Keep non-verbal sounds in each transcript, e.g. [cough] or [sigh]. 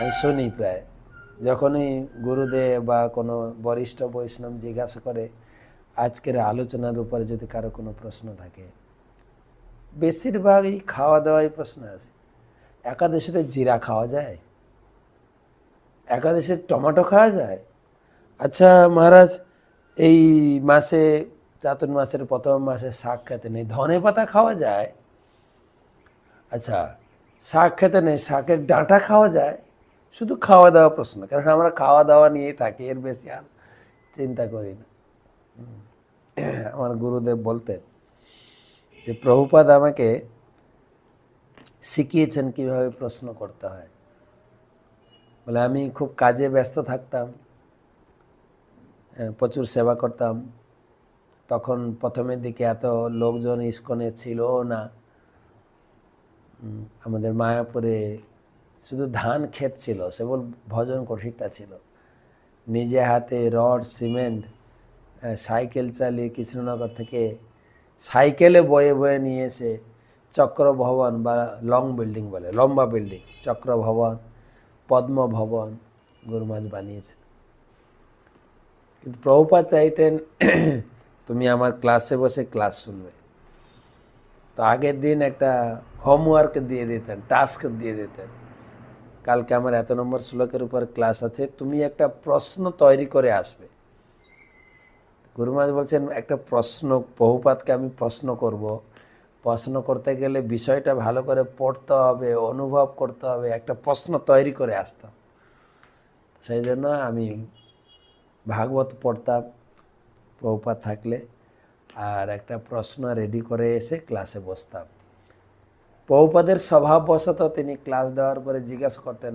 আমি শুনি প্রায়। যখনই গুরুদেব বা কোনো বরিষ্ঠ বৈষ্ণব জিজ্ঞাসা করে, আজকের আলোচনার উপরে যদি কারও কোনো প্রশ্ন থাকে, বেশিরভাগই খাওয়া দাওয়াই প্রশ্ন আছে। একাদশীতে জিরা খাওয়া যায়? একাদশীতে টমেটো খাওয়া যায়? আচ্ছা মহারাজ, এই মাসে চাতুর মাসের প্রথম মাসে শাক খেতে নেই, ধনে পাতা খাওয়া যায়? আচ্ছা শাক খেতে নেই, শাকের ডাঁটা খাওয়া যায়? শুধু খাওয়া দাওয়া প্রশ্ন কারণ আমরা খাওয়া দাওয়া নিয়েই থাকি, এর বেশি আর চিন্তা করি না। আমার গুরুদেব বলতেন যে, প্রভুপাদ আমাকে শিখিয়েছেন কীভাবে প্রশ্ন করতে হয়। বলে, আমি খুব কাজে ব্যস্ত থাকতাম প্রচুর সেবা করতাম। তখন প্রথমের দিকে এত লোকজন ইস্কনে ছিল না। আমাদের মায়াপুরে শুধু ধান ক্ষেত ছিল সেবল ভজন কঠিনটা ছিল। নিজে হাতে রড, সিমেন্ট সাইকেল চালিয়ে কৃষ্ণনগর থেকে সাইকেলে বয়ে বয়ে নিয়ে এসে চক্র ভবন বা লং বিল্ডিং বলে, লম্বা বিল্ডিং, চক্রভবন, পদ্মভবন পদ্ম ভবন গুরুমাজ বানিয়েছেন কিন্তু প্রভুপাত চাইতেন, [clears throat] তুমি আমার ক্লাসে বসে ক্লাস শুনবে। তো আগের দিন একটা হোমওয়ার্ক দিয়ে দিতেন টাস্ক দিয়ে দিতেন। কালকে আমার এত নম্বর শ্লোকের উপর ক্লাস আছে, তুমি একটা প্রশ্ন তৈরি করে আসবে। গুরুমাজ বলছেন, একটা প্রশ্ন, বহুপাতকে আমি প্রশ্ন করব। প্রশ্ন করতে গেলে বিষয়টা ভালো করে পড়তে হবে, অনুভব করতে হবে, একটা প্রশ্ন তৈরি করে আসতাম সেই জন্য আমি ভাগবত পড়তাম, বহুপাত থাকলে, আর একটা প্রশ্ন রেডি করে এসে ক্লাসে বসতাম। বহুপাদের স্বভাববশত তিনি ক্লাস দেওয়ার পরে জিজ্ঞাসা করতেন,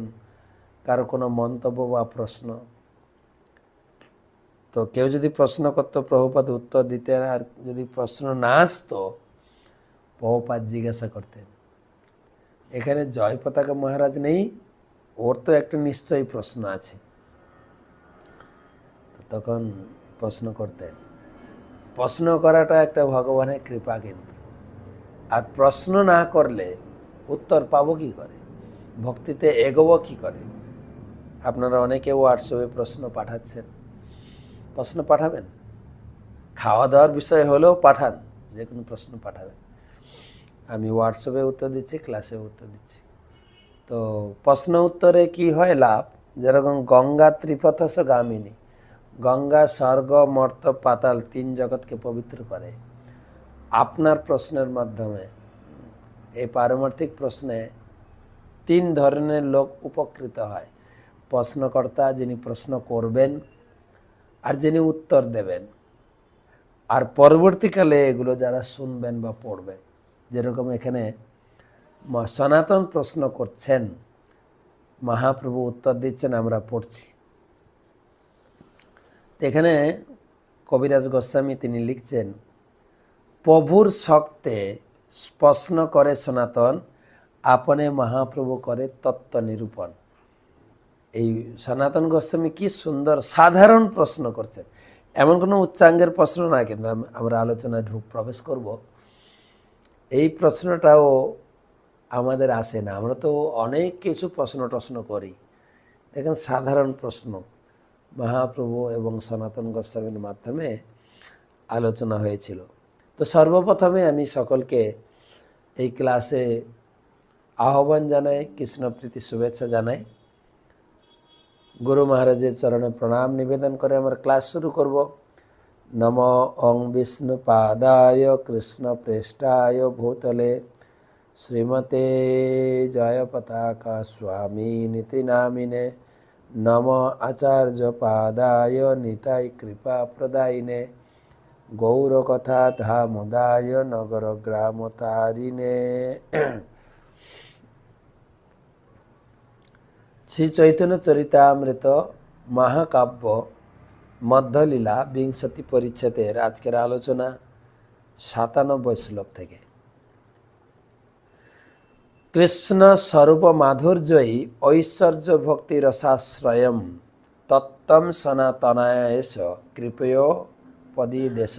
কারও কোনো মন্তব্য বা প্রশ্ন? তো কেউ যদি প্রশ্ন করতো প্রভুপাত উত্তর দিতেন, আর যদি প্রশ্ন না আসতো প্রভুপাত জিজ্ঞাসা করতেন, এখানে জয় পতাকা মহারাজ নেই? ওর তো একটা নিশ্চয়ই প্রশ্ন আছে। তখন প্রশ্ন করতেন, প্রশ্ন করাটা একটা ভগবানের কৃপা কিন্তু। আর প্রশ্ন না করলে উত্তর পাবো কি করে? ভক্তিতে এগোবো কি করে? আপনারা অনেকে হোয়াটসঅ্যাপে প্রশ্ন পাঠাচ্ছেন। প্রশ্ন পাঠাবেন? খাওয়া দাওয়ার বিষয় হলেও পাঠান, যে কোনো প্রশ্ন পাঠাবেন। আমি হোয়াটসঅ্যাপে উত্তর দিচ্ছি ক্লাসে উত্তর দিচ্ছি। তো প্রশ্ন উত্তরে কি হয়? লাভ। যেরকম গঙ্গা ত্রিপথস গামিনী। গঙ্গা, স্বর্গ, মর্ত, পাতাল তিন জগৎকে পবিত্র করে। আপনার প্রশ্নের মাধ্যমে, এই পারমার্থিক প্রশ্নে তিন ধরনের লোক উপকৃত হয়। প্রশ্নকর্তা যিনি প্রশ্ন করবেন আর যিনি উত্তর দেবেন। আর পরবর্তীকালে এগুলো যারা শুনবেন বা পড়বেন, যেরকম এখানে সনাতন প্রশ্ন করছেন, মহাপ্রভু উত্তর দিচ্ছেন, আমরা পড়ছি। এখানে কবিরাজ গোস্বামী তিনি লিখছেন প্রভুর শক্তে প্রশ্ন করে সনাতন, আপনে মহাপ্রভু করে তত্ত্ব নিরূপণ। এই সনাতন গোস্বামী কি সুন্দর, সাধারণ প্রশ্ন করছেন এমন কোনো উচ্চাঙ্গের প্রশ্ন না, কিন্তু আমরা আলোচনায় ঢুক প্রবেশ করব। এই প্রশ্নটাও আমাদের আসে না। আমরা তো অনেক কিছু প্রশ্ন টশ্ন করি। দেখেন, সাধারণ প্রশ্ন। মহাপ্রভু এবং সনাতন গোস্বামীর মাধ্যমে আলোচনা হয়েছিল। তো সর্বপ্রথমে আমি সকলকে এই ক্লাসে আহ্বান জানাই, কৃষ্ণপ্রীতি শুভেচ্ছা জানাই। গুরু মহারাজের চরণে প্রণাম নিবেদন করে আমার ক্লাস শুরু করব। নম অং বিষ্ণু পাদায় কৃষ্ণ প্রেষ্ঠায় ভূতলে। শ্রীমতে জয় পতাকা স্বামী নীতি নামিনে। নম আচার্য পাদায় নিতাই কৃপা প্রদায়িনে। গৌরকথা ধামোদায় নগর গ্রাম তারিণে শ্রী চৈতন্য চরিতামৃত মহাকাব্য মধ্যলীলা বিংশতি পরিচ্ছেদের আজকের আলোচনা সাতানব্বই শ্লোক থেকে। কৃষ্ণ স্বরূপ মাধুর্যই ঐশ্বর্য ভক্তি রসাশ্রয়ম তত্তম সনাতনায়স কৃপয় পদি দেশ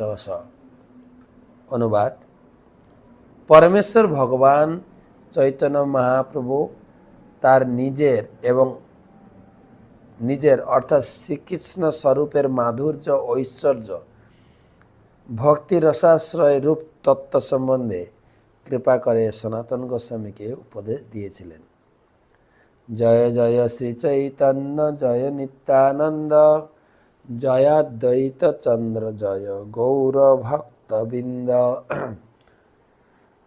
অনুবাদ। পরমেশ্বর ভগবান চৈতন্য মহাপ্রভু তার নিজের এবং নিজের অর্থাৎ শ্রীকৃষ্ণ স্বরূপের মাধুর্য, ঐশ্বর্য, ভক্তি রসাশ্রয় রূপ তত্ত্ব সম্বন্ধে কৃপা করে সনাতন গোস্বামীকে উপদেশ দিয়েছিলেন। জয় জয় শ্রী চৈতন্য, জয় নিত্যানন্দ। জয়াদ্বৈত চন্দ্র জয় গৌর ভক্তবৃন্দ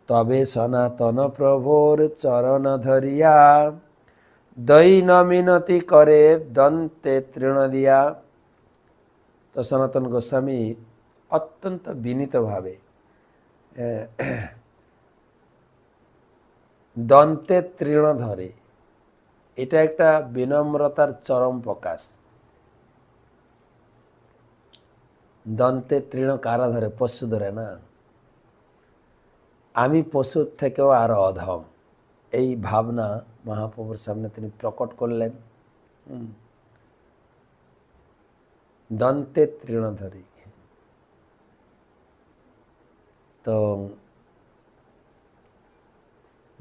তবে সনাতন প্রভুর চরণ ধরিয়া দৈন মিনতি করে দন্তে তৃণ দিয়া তো সনাতন গোস্বামী অত্যন্ত বিনীতভাবে দন্তে তৃণ ধরে এটা একটা বিনম্রতার চরম প্রকাশ দন্তে তৃণ কারা ধরে? পশু ধরে না। আমি পশুর থেকেও আরও অধম। এই ভাবনা মহাপ্রভুর সামনে তিনি প্রকট করলেন। দন্তে তৃণধরি তো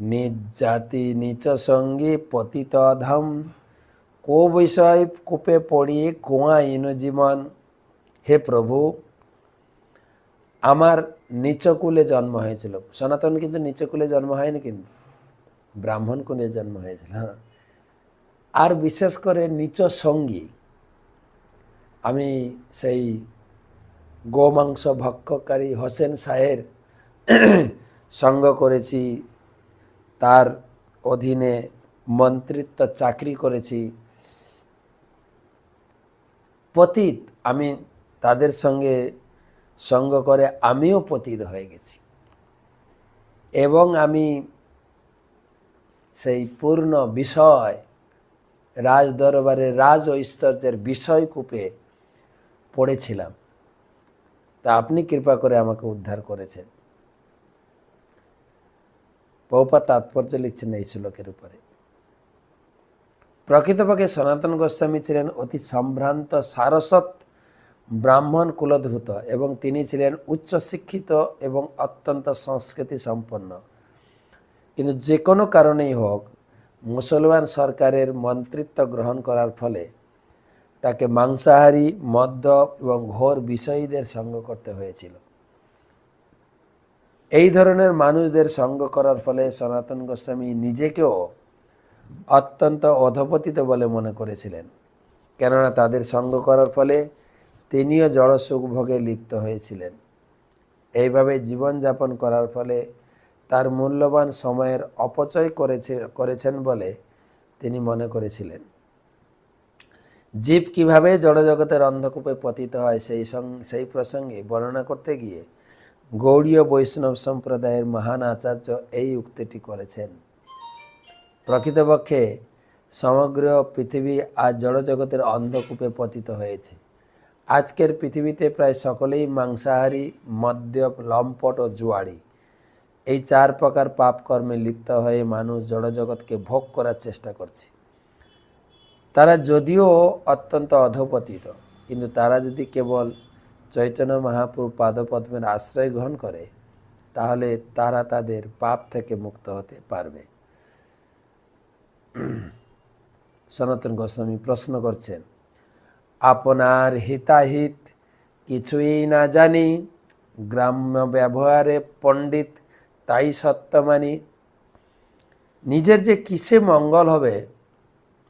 নিজ জাতি নিচ সঙ্গী পতিত অধম। কো বিষয় কূপে পড়িয়ে গোয়াইন জীবন। হে প্রভু, আমার নিচকুলে জন্ম হয়েছিল। সনাতন কিন্তু নিচকুলে জন্ম হয়নি কিন্তু, ব্রাহ্মণ কুলে জন্ম হয়েছিল হ্যাঁ। আর বিশেষ করে নিচ সঙ্গী আমি সেই গোমাংস ভক্ষকারী হোসেন শাহের সঙ্গ করেছি, তার অধীনে মন্ত্রিত্ব চাকরি করেছি। পতিত, আমি তাদের সঙ্গে সঙ্গ করে আমিও পতিত হয়ে গেছি। এবং আমি সেই পূর্ণ বিষয় রাজ দরবারে রাজ ঐশ্বর্যের বিষয় কূপে পড়েছিলাম। তা আপনি কৃপা করে আমাকে উদ্ধার করেছেন। বহুপা তাৎপর্য লিখছেন এই শ্লোকের উপরে। প্রকৃতপক্ষে সনাতন গোস্বামী ছিলেন অতি সম্ভ্রান্ত সারসৎ ব্রাহ্মণ কুলধূত এবং তিনি ছিলেন উচ্চশিক্ষিত এবং অত্যন্ত সংস্কৃতি সম্পন্ন। কিন্তু যে কোনো কারণেই হোক, মুসলমান সরকারের মন্ত্রিত্ব গ্রহণ করার ফলে তাকে মাংসাহারী, মদ্য এবং ঘোর বিষয়ীদের সঙ্গ করতে হয়েছিল। এই ধরনের মানুষদের সঙ্গ করার ফলে সনাতন গোস্বামী নিজেকেও অত্যন্ত অধপতিত বলে মনে করেছিলেন। কেননা তাদের সঙ্গ করার ফলে তিনিও জড় সুখ ভোগে লিপ্ত হয়েছিলেন। এইভাবে জীবনযাপন করার ফলে তার মূল্যবান সময়ের অপচয় করেছে, করেছেন বলে তিনি মনে করেছিলেন। জীব কীভাবে জড়জগতের অন্ধকূপে পতিত হয় সেই সেই প্রসঙ্গে বর্ণনা করতে গিয়ে গৌড়ীয় বৈষ্ণব সম্প্রদায়ের মহান আচার্য এই উক্তিটি করেছেন। প্রকৃতপক্ষে সমগ্র পৃথিবী আজ জড়জগতের অন্ধকূপে পতিত হয়েছে। আজকের পৃথিবীতে প্রায় সকলেই মাংসাহারী, মদ্যপ, লম্পট ও জুয়ারি এই চার প্রকার পাপ কর্মে লিপ্ত হয়ে মানুষ জড়জগৎকে ভোগ করার চেষ্টা করছে। তারা যদিও অত্যন্ত অধপতিত, কিন্তু তারা যদি কেবল চৈতন্য মহাপ্রভু পাদপদ্মের আশ্রয় গ্রহণ করে, তাহলে তারা তাদের পাপ থেকে মুক্ত হতে পারবে। সনাতন গোস্বামী প্রশ্ন করছেন আপনার হিতাহিত কিছুই না জানি, গ্রাম্য ব্যবহারে পণ্ডিত তাই সত্য মানি। নিজের যে কিসে মঙ্গল হবে,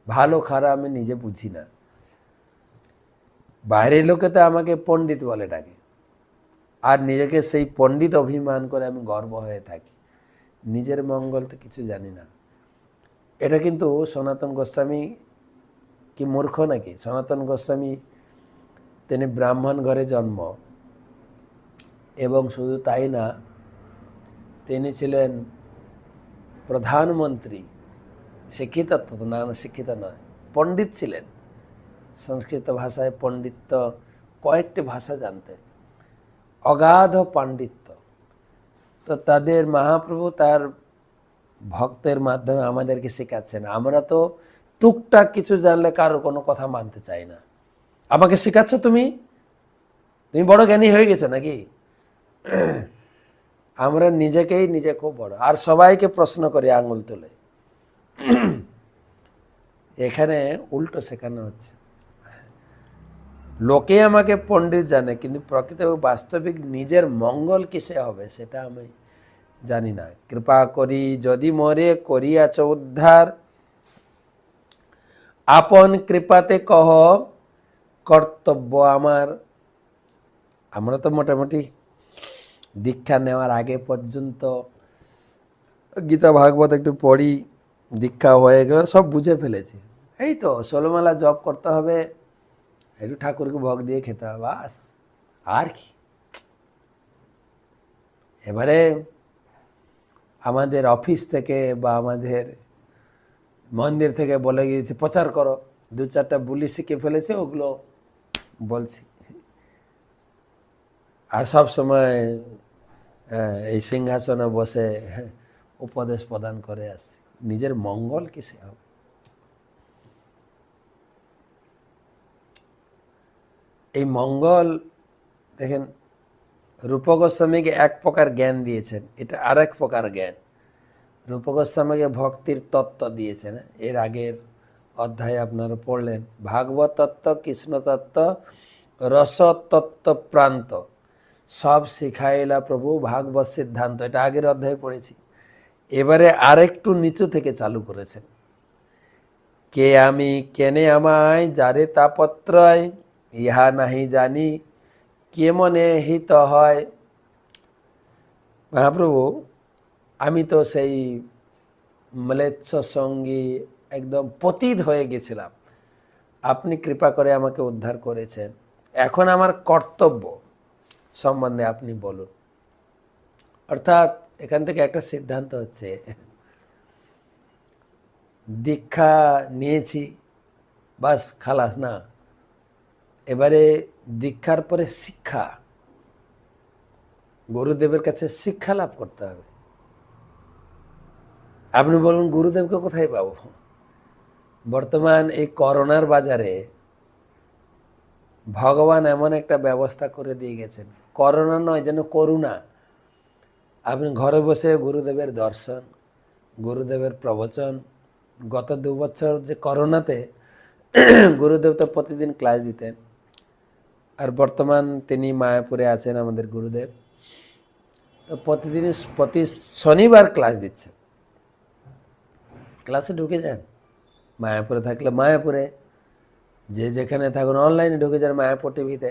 ভালো খারাপ আমি নিজে বুঝি না। বাইরের লোকে তো আমাকে পণ্ডিত বলে ডাকে। আর নিজেকে সেই পণ্ডিত অভিমান করে আমি গর্ব হয়ে থাকি। নিজের মঙ্গল তো কিছু জানি না। এটা কিন্তু সনাতন গোস্বামী কি মূর্খ নাকি সনাতন গোস্বামী তিনি ব্রাহ্মণ ঘরে জন্ম এবং শুধু তাই না তিনি ছিলেন প্রধানমন্ত্রী শিক্ষিত না শিক্ষিত নয় পণ্ডিত ছিলেন সংস্কৃত ভাষায় পণ্ডিত্য কয়েকটি ভাষা জানতেন অগাধ পাণ্ডিত্য তো তাদের মহাপ্রভু তার ভক্তের মাধ্যমে আমাদেরকে শেখাচ্ছেন আমরা তো টুকটাক কিছু জানলে কারোর কোনো কথা মানতে চাই না। আমাকে শেখাচ্ছ তুমি? তুমি বড় জ্ঞানী হয়ে গেছে নাকি? আমরা নিজেকেই নিজে খুব বড়। আর সবাইকে প্রশ্ন করি আঙুল তুলে। এখানে উল্টো শেখানো হচ্ছে। লোকে আমাকে পণ্ডিত জানে, কিন্তু প্রকৃত বাস্তবিক নিজের মঙ্গল কিসে হবে সেটা আমি জানি না। কৃপা করি, যদি মরে করিয়াছ উদ্ধার। আপন কৃপাতে কহ, কর্তব্য আমার। আমরা তো মোটামুটি দীক্ষা নেওয়ার আগে পর্যন্ত গীতা ভাগবত একটু পড়ি, দীক্ষা হয়ে গেল, সব বুঝে ফেলেছি। এই তো, ষোলোমালা জব করতে হবে, একটু ঠাকুরকে ভোগ দিয়ে খেতে হবে, বাস। আর কি? এবারে আমাদের অফিস থেকে বা আমাদের মন্দির থেকে বলে গিয়েছে, প্রচার করো। দু চারটা বুলি শিখে ফেলেছে, ওগুলো বলছি। আর সব সময় এই সিংহাসনে বসে উপদেশ প্রদান করে আসছি। নিজের মঙ্গল কিসে হবে? এই মঙ্গল, দেখেন রূপ গোস্বামীকে এক প্রকার জ্ঞান দিয়েছেন, এটা আর এক প্রকার জ্ঞান। রূপ গোস্বামীকে ভক্তির তত্ত্ব দিয়েছেন। এর আগের অধ্যায়ে আপনারা পড়লেন, ভাগবত তত্ত্ব, কৃষ্ণ তত্ত্ব রস তত্ত্ব প্রান্ত সব শিখাইলা প্রভু ভাগবত সিদ্ধান্ত। এটা আগের অধ্যায়ে পড়েছি। এবারে আরেকটু নিচু থেকে চালু করেছেন। কে আমি, কেনে আমায়, যারে তাপত্রয় ইহা নাহি জানি কে মনে হিত হয়? মহাপ্রভু আমি তো সেই মলেচ্ছ সঙ্গী একদম পতিত হয়ে গেছিলাম। আপনি কৃপা করে আমাকে উদ্ধার করেছেন। এখন আমার কর্তব্য সম্বন্ধে আপনি বলুন। অর্থাৎ এখান থেকে একটা সিদ্ধান্ত হচ্ছে, দীক্ষা নিয়েছি, বাস খালাস, না। এবারে দীক্ষার পরে শিক্ষা, গুরুদেবের কাছে শিক্ষা লাভ করতে হবে। আপনি বলুন, গুরুদেবকে কোথায় পাবো? বর্তমান এই করোনার বাজারে ভগবান এমন একটা ব্যবস্থা করে দিয়ে গেছেন। করোনা নয়, যেন করুণা। আপনি ঘরে বসে গুরুদেবের দর্শন, গুরুদেবের প্রবচন। গত দু বছর যে করোনাতে [clears throat] গুরুদেব তো প্রতিদিন ক্লাস দিতেন। আর বর্তমান তিনি মায়াপুরে আছেন আমাদের গুরুদেব। প্রতিদিন, প্রতি শনিবার ক্লাস দিচ্ছেন। ক্লাসে ঢুকে যান। মায়াপুরে থাকলে মায়াপুরে। যে যেখানে থাকুন অনলাইনে ঢুকে যান মায়াপুর টিভিতে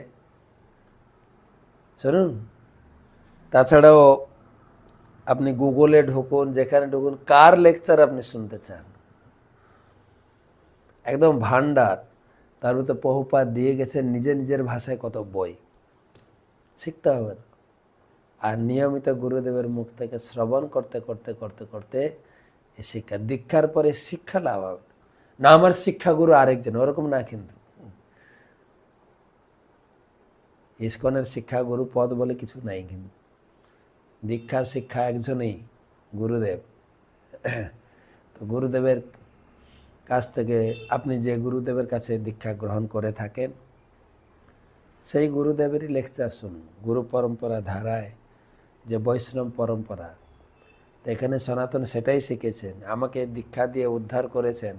শুনুন, তাছাড়াও আপনি গুগলে ঢুকুন, যেখানে ঢুকুন, কার লেকচার আপনি শুনতে চান? একদম ভান্ডার তার মধ্যে বহুপাত দিয়ে গেছেন নিজে নিজের ভাষায় কত বই। শিখতে হবে। আর নিয়মিত গুরুদেবের মুখ থেকে শ্রবণ করতে করতে করতে করতে শিক্ষা, দীক্ষার পরে শিক্ষা লাভ হবে। না, আমার শিক্ষাগুরু আরেকজন ওরকম না কিন্তু। ইস্কনের শিক্ষাগুরু পদ বলে কিছু নাই কিন্তু। দীক্ষা, শিক্ষা একজনেই গুরুদেব। তো গুরুদেবের কাছ থেকে আপনি যে গুরুদেবের কাছে দীক্ষা গ্রহণ করে থাকেন, সেই গুরুদেবেরই লেকচার শুনুন। গুরু পরম্পরা ধারায় যে বৈষ্ণব পরম্পরা এখানে সনাতন সেটাই শিখেছেন, আমাকে দীক্ষা দিয়ে উদ্ধার করেছেন।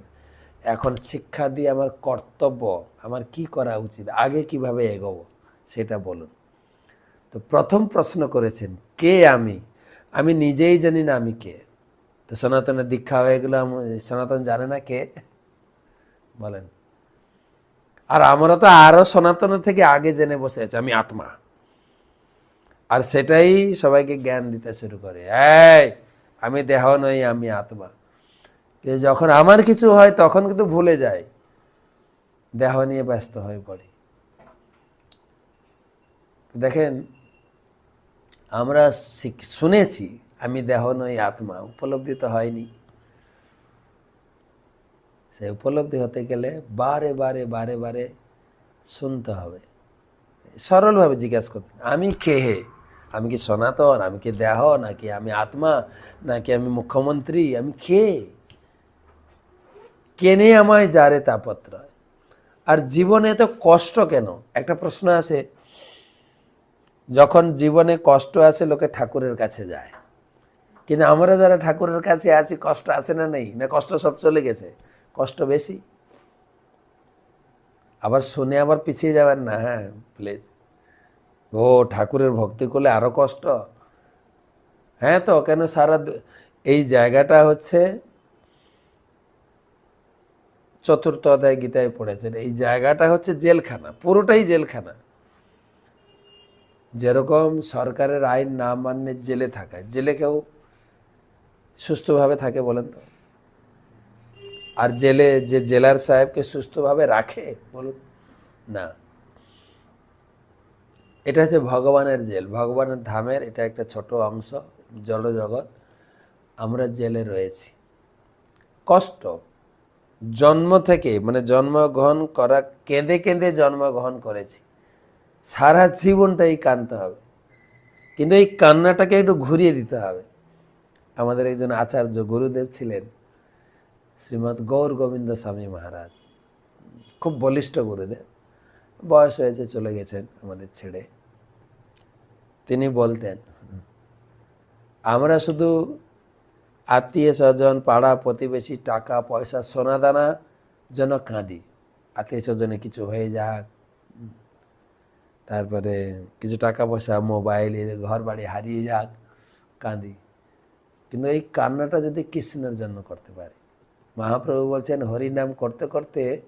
এখন শিক্ষা দিয়ে আমার কর্তব্য, আমার কি করা উচিত, আগে কীভাবে এগোবো, সেটা বলুন। তো প্রথম প্রশ্ন করেছেন, কে আমি? আমি নিজেই জানি না আমি কে। তো সনাতনের দীক্ষা হয়ে গেল সনাতন জানে না কে? বলেন। আর আমরা তো আরও সনাতনের থেকে আগে জেনে বসে আছি, আমি আত্মা। আর সেটাই সবাইকে জ্ঞান দিতে শুরু করে। এই আমি দেহ নই, আমি আত্মা। যখন আমার কিছু হয়, তখন কিন্তু ভুলে যায়। দেহ নিয়ে ব্যস্ত হয়ে পড়ে। দেখেন, আমরা শুনেছি, আমি দেহ নই, আত্মা। উপলব্ধি তো হয়নি। সে উপলব্ধি হতে গেলে বারে বারে বারে বারে শুনতে হবে। সরলভাবে জিজ্ঞাসা করতে আমি কে? হে আমি কি সনাতন? আমি কি দেহ? নাকি আমি আত্মা? নাকি আমি মুখ্যমন্ত্রী? আমি কে? কেনে আমায় যারে তাপত্র আর জীবনে এত কষ্ট কেন? একটা প্রশ্ন আছে। যখন জীবনে কষ্ট আসে লোকে ঠাকুরের কাছে যায়। কিন্তু আমরা যারা ঠাকুরের কাছে আছি, কষ্ট আছে না নেই? না কষ্ট সব চলে গেছে? কষ্ট বেশি? আবার শুনে আবার পিছিয়ে যাবেন না? হ্যাঁ প্লিজ ও, ঠাকুরের ভক্তি করলে আরও কষ্ট? হ্যাঁ তো, কেন সারা এই জায়গাটা হচ্ছে চতুর্থ অধ্যায় গীতায় পড়েছেন। এই জায়গাটা হচ্ছে জেলখানা, পুরোটাই জেলখানা। যেরকম সরকারের আইন না মান্য জেলে থাকায়, জেলে কেউ সুস্থভাবে থাকে বলেন তো? আর জেলে যে জেলার সাহেবকে সুস্থভাবে রাখে বলুন? না। এটা হচ্ছে ভগবানের জেল। ভগবানের ধামের এটা একটা ছোট অংশ জড়জগৎ আমরা জেলে রয়েছি। কষ্ট, জন্ম থেকে মানে জন্মগ্রহণ করা, কেঁদে কেঁদে জন্মগ্রহণ করেছি। সারা জীবনটাই কাঁদতে হবে। কিন্তু এই কান্নাটাকে একটু ঘুরিয়ে দিতে হবে। আমাদের একজন আচার্য গুরুদেব ছিলেন, শ্রীমৎ গৌর গোবিন্দ স্বামী মহারাজ। খুব বলিষ্ঠ গুরুদেব। বয়স হয়েছে, চলে গেছেন আমাদের ছেড়ে। তিনি বলতেন, আমরা শুধু আত্মীয় স্বজন, পাড়া প্রতিবেশী, টাকা, পয়সা, সোনা, দানা যেন কাঁদি। আত্মীয় স্বজনে কিছু হয়ে যাক। তারপরে কিছু টাকা পয়সা, মোবাইল ঘর বাড়ি হারিয়ে যাক, কাঁদি। কিন্তু এই কান্নাটা যদি কৃষ্ণের জন্য করতে পারি। মহাপ্রভু বলছেন, হরিনাম করতে করতে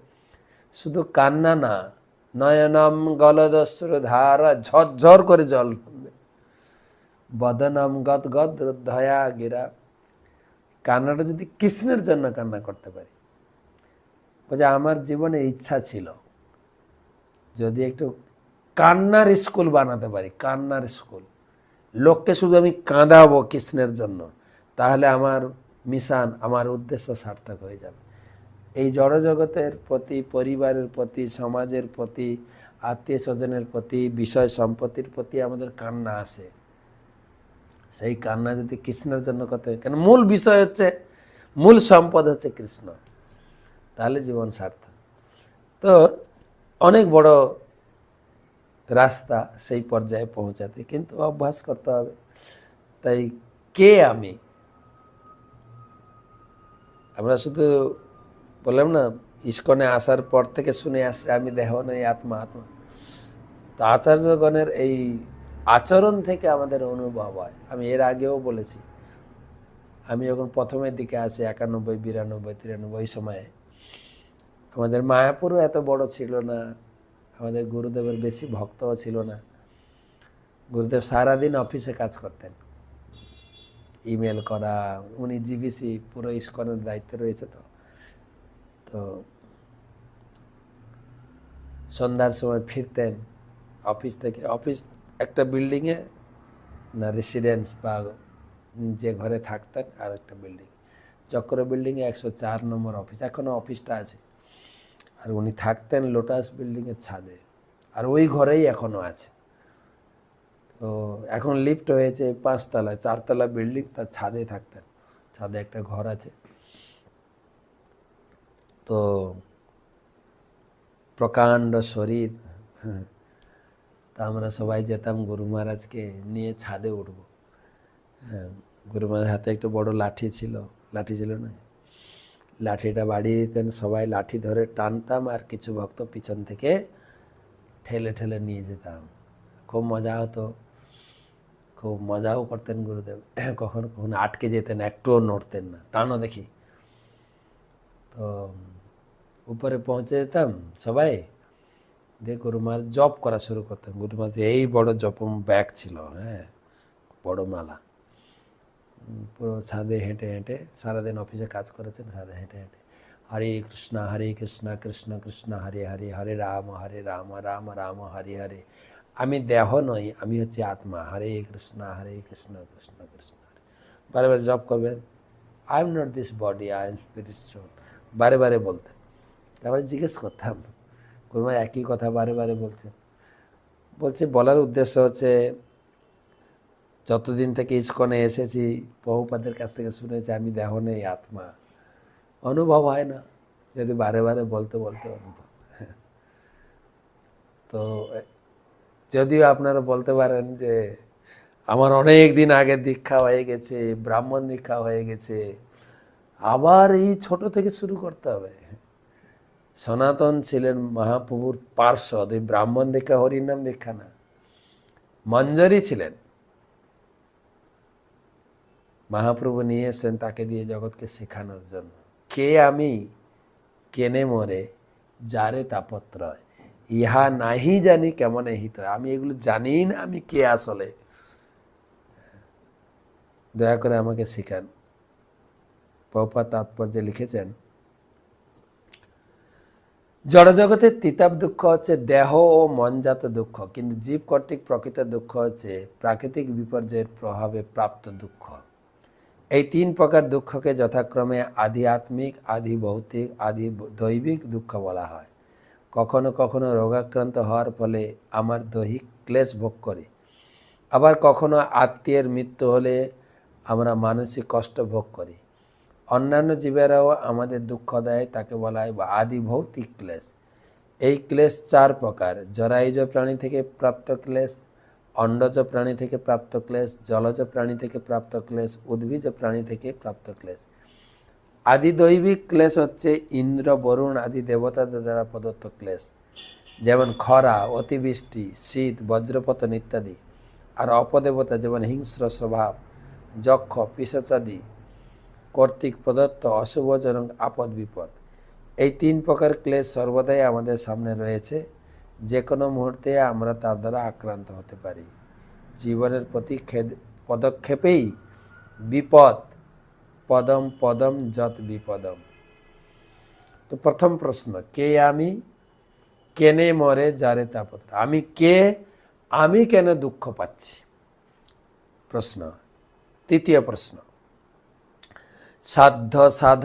শুধু কান্না না নয়নম গলদস্র ধারা ঝরঝর করে জল নামবে বদনম গদ গদ ধয়া গিরা। কান্নাটা যদি কৃষ্ণের জন্য কান্না করতে পারি। বলছে, আমার জীবনে ইচ্ছা ছিল যদি একটু কান্নার স্কুল বানাতে পারি, কান্নার স্কুল। লোককে শুধু আমি কাঁদাবো কৃষ্ণের জন্য, তাহলে আমার মিশান, আমার উদ্দেশ্য সার্থক হয়ে যাবে। এই জড়জগতের প্রতি, পরিবারের প্রতি, সমাজের প্রতি আত্মীয় স্বজনের প্রতি, বিষয় সম্পত্তির প্রতি আমাদের কান্না আসে সেই কান্না যদি কৃষ্ণের জন্য করতে হয়, কেন মূল বিষয় হচ্ছে, মূল সম্পদ হচ্ছে কৃষ্ণ। তাহলে জীবন সার্থক। তো অনেক বড় রাস্তা সেই পর্যায়ে পৌঁছাতে কিন্তু অভ্যাস করতে হবে। তাই কে আমি? আমরা শুধু বললাম না, ইস্কনে আসার পর থেকে শুনে আসছে, আমি দেহ নেই, আত্মা আত্মা। তো আচার্যগণের এই আচরণ থেকে আমাদের অনুভব হয়। আমি এর আগেও বলেছি, আমি যখন প্রথমের দিকে আছি, একানব্বই, বিরানব্বই, তিরানব্বই সময়ে, আমাদের মায়াপুরও এত বড় ছিল না, আমাদের গুরুদেবের বেশি ভক্তও ছিল না। গুরুদেব সারাদিন অফিসে কাজ করতেন। ইমেল করা, উনি জিবিসি, পুরো ইস্কনের দায়িত্বে রয়েছে তো। তো সন্ধ্যার সময় ফিরতেন অফিস থেকে। অফিস একটা বিল্ডিংয়ে না রেসিডেন্স বা যে ঘরে থাকতেন আর একটা বিল্ডিং চক্র বিল্ডিংয়ে একশো চার নম্বর অফিস এখনও অফিসটা আছে। আর উনি থাকতেন লোটাস বিল্ডিংয়ের ছাদে। আর ওই ঘরেই এখনও আছে। তো এখন লিফট হয়েছে পাঁচতলায়। চারতলা বিল্ডিং তার ছাদে থাকতেন। ছাদে একটা ঘর আছে। তো প্রকাণ্ড শরীর। তা আমরা সবাই যেতাম গুরু মহারাজকে নিয়ে ছাদে উঠব। হ্যাঁ গুরু মহারাজ হাতে একটু বড় লাঠি ছিল। লাঠি ছিল না। লাঠিটা বাড়িয়ে দিতেন সবাই লাঠি ধরে টানতাম আর কিছু ভক্ত পিছন থেকে ঠেলে ঠেলে নিয়ে যেতাম। খুব মজা হতো। খুব মজাও করতেন গুরুদেব। [clears throat] কখনো কখনো আটকে যেতেন, একটুও নড়তেন না। টানো দেখি। তো উপরে পৌঁছে যেতাম, সবাই। দিয়ে গুরুমার জপ করা শুরু করতাম। গুরুমার এই বড় জপম ব্যাগ ছিল হ্যাঁ বড় মালা। পুরো ছাদে হেঁটে হেঁটে সারাদিন অফিসে কাজ করেছেন সারা হেঁটে হেঁটে। হরে কৃষ্ণ হরে কৃষ্ণ কৃষ্ণ কৃষ্ণ, হরে হরে হরে রাম হরে রাম রাম রাম, হরে হরে। আমি দেহ নই, আমি হচ্ছে আত্মা। হরে কৃষ্ণ হরে কৃষ্ণ কৃষ্ণ কৃষ্ণ বারে বারে জব করবেন। I am not this body I am spirit বারে বারে বলতেন। তারপরে জিজ্ঞেস করতাম। গুরুমা একই কথা বারে বারে বলছেন বলছে, বলার উদ্দেশ্য হচ্ছে, যতদিন থেকে ইস্কনে এসেছি, বহুপাদের কাছ থেকে শুনেছি, আমি দেহ নেই, আত্মা। অনুভব হয় না। যদি বারে বারে বলতে বলতে অনুভব। তো, যদিও আপনারা বলতে পারেন যে, আমার অনেক দিন আগে দীক্ষা হয়ে গেছে, ব্রাহ্মণ দীক্ষা হয়ে গেছে, আবার এই ছোট থেকে শুরু করতে হবে। সনাতন ছিলেন মহাপ্রভুর পার্শ্বদ এই ব্রাহ্মণ দীক্ষা হরিনাম দীক্ষা না। মঞ্জরি ছিলেন। মহাপ্রভু নিয়ে এসেছেন তাকে দিয়ে জগৎকে শেখানোর জন্য। কে আমি? কেনে মরে? যারে তাপত্রয় ইহা নাহি জানি কেমন হিত আমি এগুলো জানি না, আমি কে আসলে? দয়া করে আমাকে শেখান। পৌপা তাৎপর্যে লিখেছেন জড়জগতের তিতাব দুঃখ হচ্ছে দেহ ও মনজাত দুঃখ, কিন্তু জীব কর্তৃক প্রকৃত দুঃখ হচ্ছে প্রাকৃতিক বিপর্যয়ের প্রভাবে প্রাপ্ত দুঃখ। এই তিন প্রকার দুঃখকে যথাক্রমে আদি আত্মিক, আদি ভৌতিক, আদি দৈবিক দুঃখ বলা হয়। কখনো কখনো রোগাক্রান্ত হওয়ার ফলে আমার দৈহিক ক্লেশ ভোগ করি। আবার কখনো আত্মীয়ের মৃত্যু হলে আমরা মানসিক কষ্ট ভোগ করি। অন্যান্য জীবেরাও আমাদের দুঃখ দেয়, তাকে বলা হয় বা আদি ভৌতিক ক্লেশ। এই ক্লেশ চার প্রকার, জরায়ুজ প্রাণী থেকে প্রাপ্ত ক্লেশ, অন্ডজ প্রাণী থেকে প্রাপ্ত ক্লেশ, জলজ প্রাণী থেকে প্রাপ্ত ক্লেশ, উদ্ভিজ প্রাণী থেকে প্রাপ্ত ক্লেশ। আদি দৈবিক ক্লেশ হচ্ছে ইন্দ্র, বরুণ আদি দেবতাদের দ্বারা প্রদত্ত ক্লেশ। যেমন খরা, অতিবৃষ্টি, শীত বজ্রপতন ইত্যাদি। আর অপদেবতা যেমন হিংস্র স্বভাব, যক্ষ পিসাচাদি কর্তৃক প্রদত্ত অশুভজনক আপদ বিপদ। এই তিন প্রকার ক্লেশ সর্বদাই আমাদের সামনে রয়েছে। যে কোনো মুহূর্তে আমরা তার দ্বারা আক্রান্ত হতে পারি। জীবনের প্রতি পদক্ষেপেই বিপদ, পদম পদম, যত বিপদম। তো প্রথম প্রশ্ন, কে আমি? কেনে মরে, যারে তাপত্র আমি কে? আমি কেন দুঃখ পাচ্ছি? প্রশ্ন। তৃতীয় প্রশ্ন साध साध